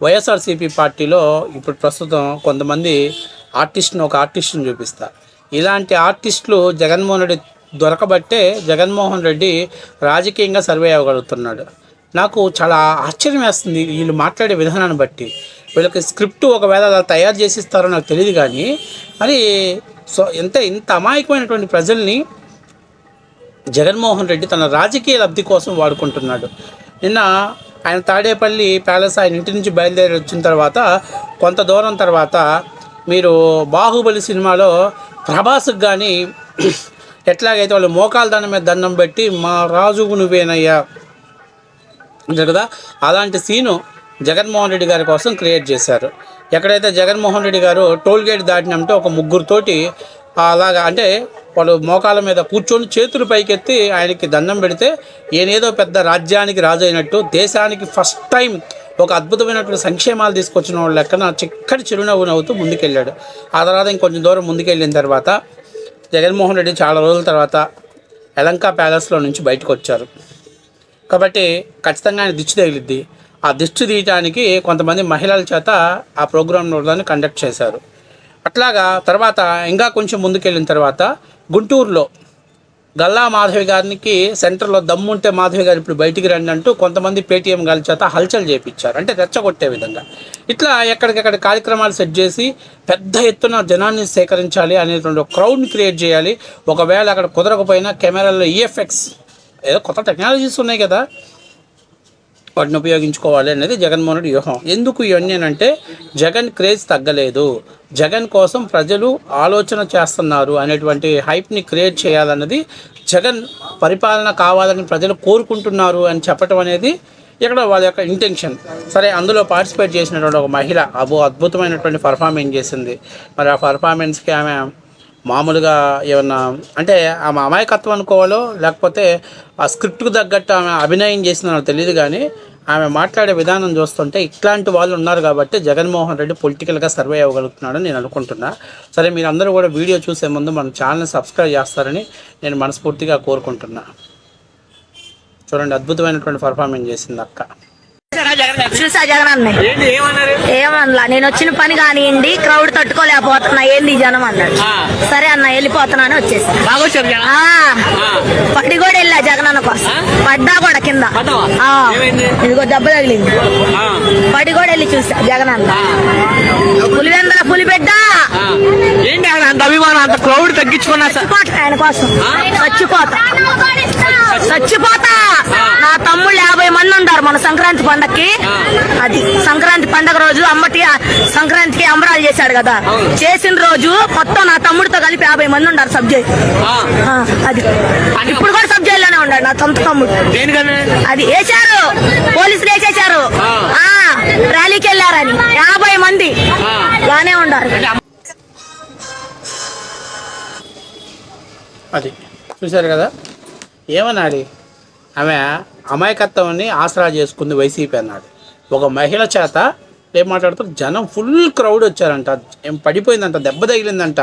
వైఎస్ఆర్సీపీ పార్టీలో ఇప్పుడు ప్రస్తుతం కొంతమంది ఆర్టిస్ట్ని ఒక ఆర్టిస్ట్ని చూపిస్తారు ఇలాంటి ఆర్టిస్టులు జగన్మోహన్ రెడ్డి దొరకబట్టే జగన్మోహన్ రెడ్డి రాజకీయంగా సర్వే అవ్వగలుగుతున్నాడు. నాకు చాలా ఆశ్చర్యం వేస్తుంది వీళ్ళు మాట్లాడే విధానాన్ని బట్టి. వీళ్ళకి స్క్రిప్ట్ ఒకవేళ అలా తయారు చేసి ఇస్తారో నాకు తెలియదు కానీ మరి సో ఎంత ఇంత అమాయకమైనటువంటి ప్రజల్ని జగన్మోహన్ రెడ్డి తన రాజకీయ లబ్ధి కోసం వాడుకుంటున్నాడు. నిన్న ఆయన తాడేపల్లి ప్యాలెస్ ఆయన ఇంటి నుంచి బయలుదేరి వచ్చిన తర్వాత కొంత దూరం తర్వాత మీరు బాహుబలి సినిమాలో ప్రభాస్కి కానీ ఎట్లాగైతే వాళ్ళు మోకాల దండం మీద దండం పెట్టి మా రాజుకు నువ్వేనయ్యా అంటారు కదా అలాంటి సీను జగన్మోహన్ రెడ్డి గారి కోసం క్రియేట్ చేశారు. ఎక్కడైతే జగన్మోహన్ రెడ్డి గారు టోల్ గేట్ దాటినంటే ఒక ముగ్గురుతోటి అలాగా అంటే వాళ్ళు మోకాల మీద కూర్చొని చేతులు పైకెత్తి ఆయనకి దండం పెడితే ఏనేదో పెద్ద రాజ్యానికి రాజు అయినట్టు దేశానికి ఫస్ట్ టైం ఒక అద్భుతమైనటువంటి సంక్షేమాలు తీసుకొచ్చిన వాళ్ళ లెక్కన చిక్కటి చిరునవ్వు నవ్వుతూ ముందుకెళ్ళాడు. ఆ తర్వాత ఇంకొంచెం దూరం ముందుకెళ్ళిన తర్వాత జగన్మోహన్ రెడ్డి చాలా రోజుల తర్వాత ఎలంకా ప్యాలెస్లో నుంచి బయటకు వచ్చారు. కాబట్టి ఖచ్చితంగా ఆయన దిష్టి తగిలిద్ది. ఆ దిష్టి తీయటానికి కొంతమంది మహిళల చేత ఆ ప్రోగ్రాంలో దాన్ని కండక్ట్ చేశారు. అట్లాగా తర్వాత ఇంకా కొంచెం ముందుకెళ్ళిన తర్వాత గుంటూరులో గల్లా మాధవి గారికి సెంటర్లో దమ్ముంటే మాధవి గారు ఇప్పుడు బయటికి రండి అంటూ కొంతమంది పేటీఎం గారి చేత హల్చల్ చేపించారు. అంటే రెచ్చగొట్టే విధంగా. ఇట్లా ఎక్కడికెక్కడ కార్యక్రమాలు సెట్ చేసి పెద్ద ఎత్తున జనాన్ని సేకరించాలి అనేటువంటి ఒక క్రౌడ్ని క్రియేట్ చేయాలి. ఒకవేళ అక్కడ కుదరకపోయినా కెమెరాల్లో ఈఎఫ్ఎక్స్ ఏదో కొత్త టెక్నాలజీస్ ఉన్నాయి కదా. వాటిని ఉపయోగించుకోవాలి అనేది జగన్మోహన్ రెడ్డి వ్యూహం. ఎందుకు ఇవన్నీ అంటే జగన్ క్రేజ్ తగ్గలేదు. జగన్ కోసం ప్రజలు ఆలోచన చేస్తున్నారు అనేటువంటి హైప్ని క్రియేట్ చేయాలన్నది జగన్ పరిపాలన కావాలని ప్రజలు కోరుకుంటున్నారు అని చెప్పటం అనేది ఇక్కడ వాళ్ళ యొక్క ఇంటెన్షన్ సరే అందులో పార్టిసిపేట్ చేసినటువంటి ఒక మహిళ అబో అద్భుతమైనటువంటి పర్ఫార్మెన్స్ చేసింది. మరి ఆ పర్ఫార్మెన్స్కి ఆమె మామూలుగా ఏమన్నా అంటే ఆమె అమాయకత్వం అనుకోవాలో లేకపోతే ఆ స్క్రిప్ట్కు తగ్గట్టు ఆమె అభినయం చేసిందో నాకు తెలియదు కానీ ఆమె మాట్లాడే విధానం చూస్తుంటే ఇట్లాంటి వాళ్ళు ఉన్నారు కాబట్టి జగన్మోహన్ రెడ్డి పొలిటికల్గా సర్వే అవ్వగలుగుతున్నాడని నేను అనుకుంటున్నా. సరే మీరు అందరూ కూడా వీడియో చూసే ముందు మన ఛానల్ని సబ్స్క్రైబ్ చేస్తారని నేను మనస్ఫూర్తిగా కోరుకుంటున్నా. చూడండి అద్భుతమైనటువంటి పర్ఫార్మెన్స్ చేసింది అక్క. చూసా జగన్ ఏమనలా నేను వచ్చిన పని కానివ్వండి క్రౌడ్ తట్టుకోలేకపోతున్నా ఏంది జనం అన్నాడు. సరే అన్న వెళ్ళిపోతున్నా అని వచ్చేసి. పడి కూడా వెళ్ళా జగన్ అన్న కోసం? పడ్డా కూడా కింద? ఇదిగో దెబ్బ తగిలింది. పడి కూడా వెళ్ళి చూసా జగన్ అన్న పులివెందల పులిబిడ్డ! ఆ. ఏంటి ఆయన అంత అభిమానం అంత క్రౌడ్ తగ్గించుకున్నా ఆయన కోసం? చచ్చిపోతా. చచ్చిపోతా. తమ్ముళ్ళు యాభై మంది ఉంటారు మన సంక్రాంతి పండక్కి. అది సంక్రాంతి పండగ రోజు అమ్మటి సంక్రాంతికి అంబరాలు చేశాడు కదా. చేసిన రోజు మొత్తం నా తమ్ముడితో కలిపి యాభై మంది ఉన్నారు సబ్జెక్ట్. ఆ, అది. ఇప్పుడు కూడా సబ్జెక్ట్లోనే ఉన్నాడు నా సొంత తమ్ముడు. అది వేశారు. పోలీసులు. ఆ, ర్యాలీకి వెళ్ళారని. యాభై మంది. బానే ఉండారు అది. చూశారు కదా? ఏమన్నాడు? ఆమె అమాయకత్వాన్ని ఆసరా చేసుకుంది వైసీపీ అన్నాడు. ఒక మహిళ చేత ఏం మాట్లాడుతారు జనం ఫుల్ క్రౌడ్ వచ్చారంట. ఏం పడిపోయిందంట? దెబ్బ తగిలిందంట.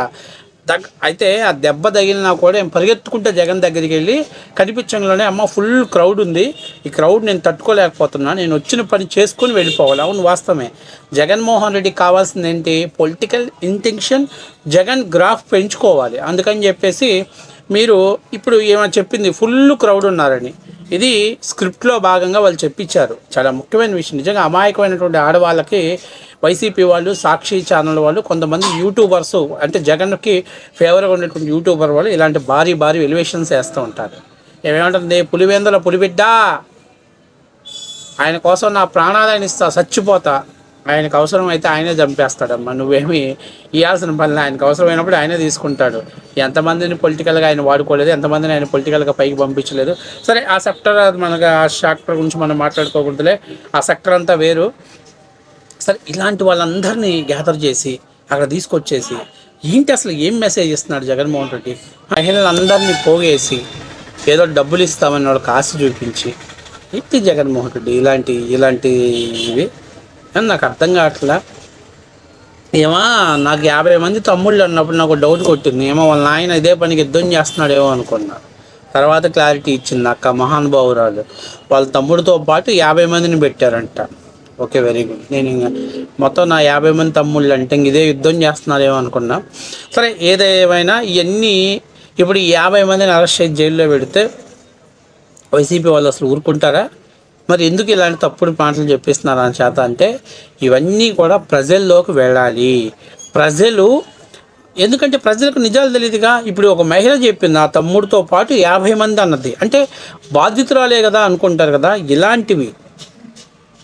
దగ్ అయితే ఆ దెబ్బ తగిలినా కూడా ఏం పరిగెత్తుకుంటే జగన్ దగ్గరికి వెళ్ళి కనిపించంలోనే అమ్మ ఫుల్ క్రౌడ్ ఉంది. ఈ క్రౌడ్ నేను తట్టుకోలేకపోతున్నా. నేను వచ్చిన పని చేసుకుని వెళ్ళిపోవాలి. అవును వాస్తవమే. జగన్మోహన్ రెడ్డికి కావాల్సింది ఏంటి? Political intention. జగన్ గ్రాఫ్ పెంచుకోవాలి. అందుకని చెప్పేసి మీరు ఇప్పుడు ఏమైనా చెప్పింది ఫుల్ క్రౌడ్ ఉన్నారని. ఇది స్క్రిప్ట్లో భాగంగా వాళ్ళు చెప్పించారు. చాలా ముఖ్యమైన విషయం. నిజంగా అమాయకమైనటువంటి ఆడవాళ్ళకి వైసీపీ వాళ్ళు సాక్షి ఛానల్ వాళ్ళు కొంతమంది యూట్యూబర్స్ అంటే జగన్కి ఫేవర్గా ఉన్నటువంటి యూట్యూబర్ వాళ్ళు ఇలాంటి భారీ భారీ ఎలివేషన్స్ వేస్తూ ఉంటారు. ఏమేమంటుంది? పులివేందల పులిబిడ్డ! ఆయన కోసం నా ప్రాణాలను ఇస్తా చచ్చిపోతా. ఆయనకు అవసరం అయితే ఆయనే చంపేస్తాడమ్మా. నువ్వేమి ఇవ్వాల్సిన పనులు ఆయనకు అవసరమైనప్పుడు ఆయనే తీసుకుంటాడు. ఎంతమందిని పొలిటికల్గా ఆయన వాడుకోలేదు ఎంతమందిని ఆయన పొలిటికల్గా పైకి పంపించలేదు. సరే ఆ సెక్టర్ మనకు ఆ సెక్టర్ గురించి మనం మాట్లాడుకోకూడదులే ఆ సెక్టర్ అంతా వేరు. సరే ఇలాంటి వాళ్ళందరినీ గ్యాదర్ చేసి అక్కడ తీసుకొచ్చేసి ఏంటి అసలు ఏం మెసేజ్ ఇస్తున్నాడు జగన్మోహన్ రెడ్డి? మహిళలందరినీ పోగేసి ఏదో డబ్బులు ఇస్తామని వాళ్ళకి ఆశ చూపించి ఏంటి జగన్మోహన్ రెడ్డి ఇలాంటి ఇలాంటి ఇవి? అని నాకు అర్థం కావట్లా? ఏమో నాకు యాభై మంది తమ్ముళ్ళు అన్నప్పుడు నాకు డౌట్ కొట్టింది. ఏమో వాళ్ళ నాయన ఇదే పనికి యుద్ధం చేస్తున్నాడేమో అనుకున్నా. తర్వాత క్లారిటీ ఇచ్చింది అక్క మహానుభావురాలు. వాళ్ళ తమ్ముడితో పాటు యాభై మందిని పెట్టారంట. ఓకే వెరీ గుడ్ నేను ఇంకా మొత్తం నా యాభై మంది తమ్ముళ్ళు అంటే ఇదే యుద్ధం చేస్తున్నారేమో అనుకున్నా. సరే ఏదేమైనా ఇవన్నీ ఇప్పుడు ఈ యాభై మందిని అరెస్ట్ చేసి జైల్లో పెడితే వైసీపీ వాళ్ళు అసలు ఊరుకుంటారా? మరి ఎందుకు ఇలాంటి తప్పుడు మాటలు చెప్పిస్తున్నారు అని చేత అంటే ఇవన్నీ కూడా ప్రజల్లోకి వెళ్ళాలి. ప్రజలు ఎందుకంటే ప్రజలకు నిజాలు తెలియదుగా ఇప్పుడు ఒక మహిళ చెప్పింది ఆ తమ్ముడితో పాటు యాభై మంది అన్నది. అంటే బాధితురాలే కదా అనుకుంటారు కదా ఇలాంటివి.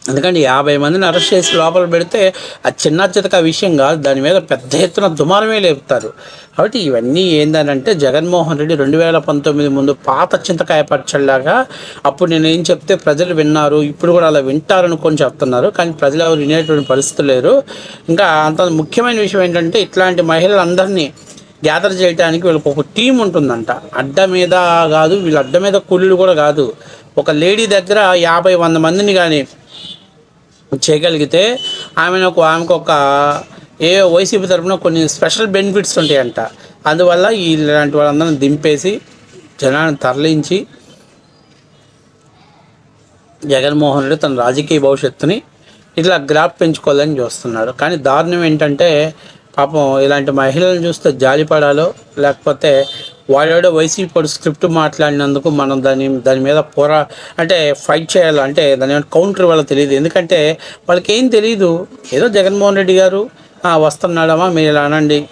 ఎందుకంటే యాభై మందిని అరెస్ట్ చేసి లోపల పెడితే ఆ చిన్న చితక విషయం కాదు దాని మీద పెద్ద ఎత్తున దుమారమే లేపుతారు. కాబట్టి ఇవన్నీ ఏందనంటే జగన్మోహన్ రెడ్డి రెండు వేల పంతొమ్మిది ముందు పాత చింతకాయ పచ్చళ్ళలాగా అప్పుడు నేను ఏం చెప్తే ప్రజలు విన్నారు ఇప్పుడు కూడా అలా వింటారనుకొని చెప్తున్నారు కానీ ప్రజలు ఎవరు వినేటువంటి పరిస్థితి లేరు. ఇంకా అంత ముఖ్యమైన విషయం ఏంటంటే ఇట్లాంటి మహిళలందరినీ గ్యాదర్ చేయడానికి వీళ్ళకి ఒక టీం ఉంటుందంట. అడ్డ మీద కాదు వీళ్ళు అడ్డ మీద కూలీలు కూడా కాదు. ఒక లేడీ దగ్గర యాభై వంద మందిని కానీ చేయగలిగితే ఆమెను ఒక ఆమెకు ఒక ఏ వైసీపీ తరఫున కొన్ని స్పెషల్ బెనిఫిట్స్ ఉంటాయంట. అందువల్ల ఇలాంటి వాళ్ళందరిని దింపేసి జనాన్ని తరలించి జగన్మోహన్ రెడ్డి తన రాజకీయ భవిష్యత్తుని ఇట్లా గ్రాప్ పెంచుకోవాలని చూస్తున్నాడు. కానీ దారుణం ఏంటంటే పాపం ఇలాంటి మహిళలను చూస్తే జాలిపడాలో లేకపోతే వాడేడో వైసీపీ పడు స్క్రిప్ట్ మాట్లాడినందుకు మనం దాని దాని మీద పోరా అంటే ఫైట్ చేయాలి అంటే దాని కౌంటర్ వాళ్ళకి తెలియదు. ఎందుకంటే వాళ్ళకి ఏం తెలియదు ఏదో జగన్మోహన్ రెడ్డి గారు వస్తున్నాడమ్మా మీరు ఇలా అనండి.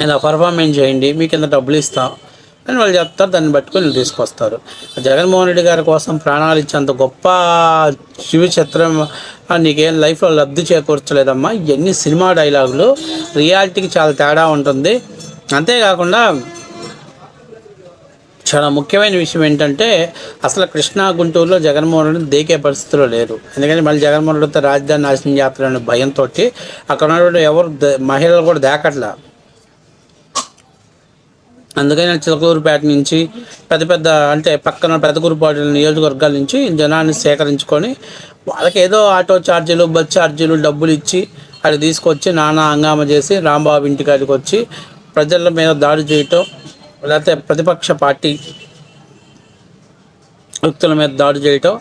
ఇలా పర్ఫార్మెన్స్ చేయండి మీకు ఇంత డబ్బులు ఇస్తాం. అని వాళ్ళు చెప్తారు దాన్ని పట్టుకొని తీసుకొస్తారు. జగన్మోహన్ రెడ్డి గారి కోసం ప్రాణాలు ఇచ్చేంత గొప్ప శివ చిత్రం నీకేం లైఫ్లో లబ్ధి చేకూర్చలేదమ్మా. ఇవన్నీ సినిమా డైలాగులు. రియాలిటీకి చాలా తేడా ఉంటుంది. అంతేకాకుండా చాలా ముఖ్యమైన విషయం ఏంటంటే అసలు కృష్ణా గుంటూరులో జగన్మోహన్ రెడ్డి దేకే పరిస్థితిలో లేరు. ఎందుకంటే మళ్ళీ జగన్మోహన్ రెడ్డితో రాజధాని నాశనం చేస్తారనే భయంతో అక్కడ ఉన్నటువంటి ఎవరు మహిళలు కూడా దాకట్లా. అందుకని చిలకలూరుపేట నుంచి పెద్ద పెద్ద అంటే పక్కన పెద్దకూరుపాటి నియోజకవర్గాల నుంచి జనాన్ని సేకరించుకొని వాళ్ళకి ఏదో ఆటో ఛార్జీలు బస్ ఛార్జీలు డబ్బులు ఇచ్చి అది తీసుకొచ్చి నానా హంగామా చేసి రాంబాబు ఇంటికాడికి వచ్చి ప్రజల మీద దాడి చేయటం లేకపోతే ప్రతిపక్ష పార్టీ వ్యక్తుల మీద దాడి చేయటం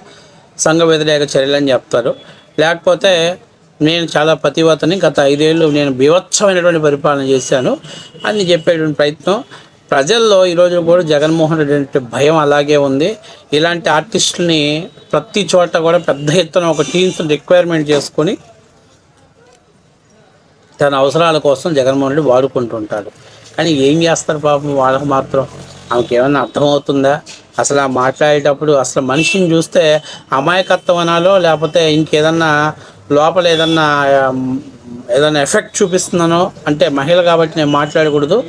సంఘ వ్యతిరేక చర్యలని చెప్తారు. లేకపోతే నేను చాలా పతివతని గత ఐదేళ్ళు నేను బీభత్సమైనటువంటి పరిపాలన చేశాను. అని చెప్పేటువంటి ప్రయత్నం. ప్రజల్లో ఈరోజు కూడా జగన్మోహన్ రెడ్డి అంటే భయం అలాగే ఉంది. ఇలాంటి ఆర్టిస్టులని ప్రతి చోట కూడా పెద్ద ఎత్తున ఒక టీమ్స్ రిక్వైర్మెంట్ చేసుకొని తన అవసరాల కోసం జగన్మోహన్ రెడ్డి వాడుకుంటుంటాడు. కానీ ఏం చేస్తారు పాపం వాళ్ళకి మాత్రం? ఆమెకి ఏమైనా అర్థమవుతుందా? అసలు ఆ మాట్లాడేటప్పుడు అసలు మనిషిని చూస్తే అమాయకత్వం అనాలో లేకపోతే ఇంకేదన్నా లోపల ఏదన్నా ఏదైనా ఎఫెక్ట్ చూపిస్తున్నానో అంటే మహిళ కాబట్టి నేను మాట్లాడకూడదు.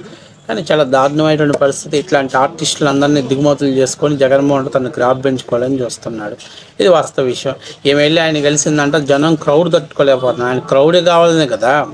కానీ చాలా దారుణమైనటువంటి పరిస్థితి. ఇట్లాంటి ఆర్టిస్టులు అందరినీ దిగుమతులు చేసుకొని జగన్మోహన్ తను గ్రాప్ పెంచుకోవాలని చూస్తున్నాడు. ఇది వాస్తవ విషయం. ఏమి వెళ్ళి ఆయన కలిసిందంటే జనం క్రౌడ్ తట్టుకోలేకపోతున్నారు. ఆయన క్రౌడ్ కావాలనే కదా.